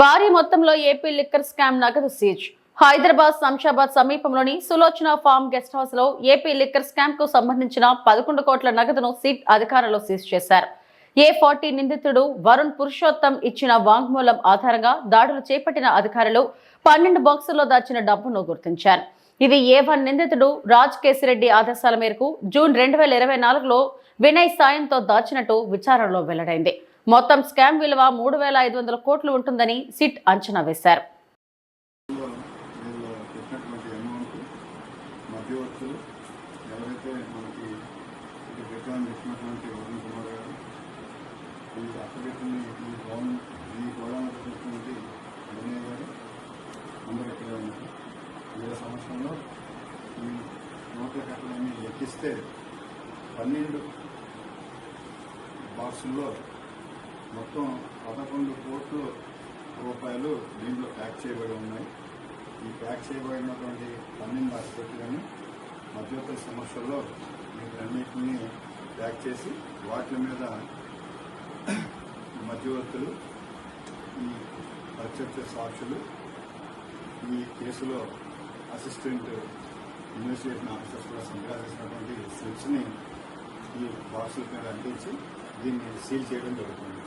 భారీ మొత్తంలో AP liquor scam నగదు సీజ్. హైదరాబాద్ శంషాబాద్ సమీపంలోని సులోచన ఫార్మ్ గెస్ట్ హౌస్లో ఏపీ లిక్కర్ స్కామ్కు సంబంధించిన పదకొండు కోట్ల నగదును సిట్ అధికారులు సీజ్ చేశారు. ఏ ఫార్టీ నిందితుడు వరుణ్ పురుషోత్తం ఇచ్చిన వాంగ్మూలం ఆధారంగా దాడులు చేపట్టిన అధికారులు పన్నెండు బాక్సుల్లో దాచిన డబ్బును గుర్తించారు. ఇది ఏ వన్ నిందితుడు రాజ్ కేసిరెడ్డి ఆదేశాల మేరకు జూన్ రెండు వేల ఇరవై నాలుగులో వినయ్ సాయంతో దాచినట్టు విచారణలో వెల్లడైంది. మొత్తం స్కామ్ విలువ మూడు వేల ఐదు వందల కోట్లు ఉంటుందని సిట్ అంచనా వేశారు సంవత్సరంలో ఈ నోట్ల లెక్కిస్తే పన్నెండు బాక్సుల్లో మొత్తం పదకొండు కోట్ల రూపాయలు దీంట్లో ప్యాక్ చేయబడి ఉన్నాయి. ఈ ప్యాక్ చేయబడినటువంటి పన్నెండు ఆసుపత్రులను మధ్యవర్తి సమస్యల్లో వీటన్నిటిని ప్యాక్ చేసి వాటి మీద మధ్యవర్తులు ఈ ప్రత్యక్ష సాక్షులు ఈ కేసులో అసిస్టెంట్ ఇన్వెస్టిగేషన్ ఆఫీసర్స్ కూడా సంగ్రహించినటువంటి స్లిప్స్ని ఈ బాక్సుల మీద అందించి దీన్ని సీల్ చేయడం జరుగుతుంది.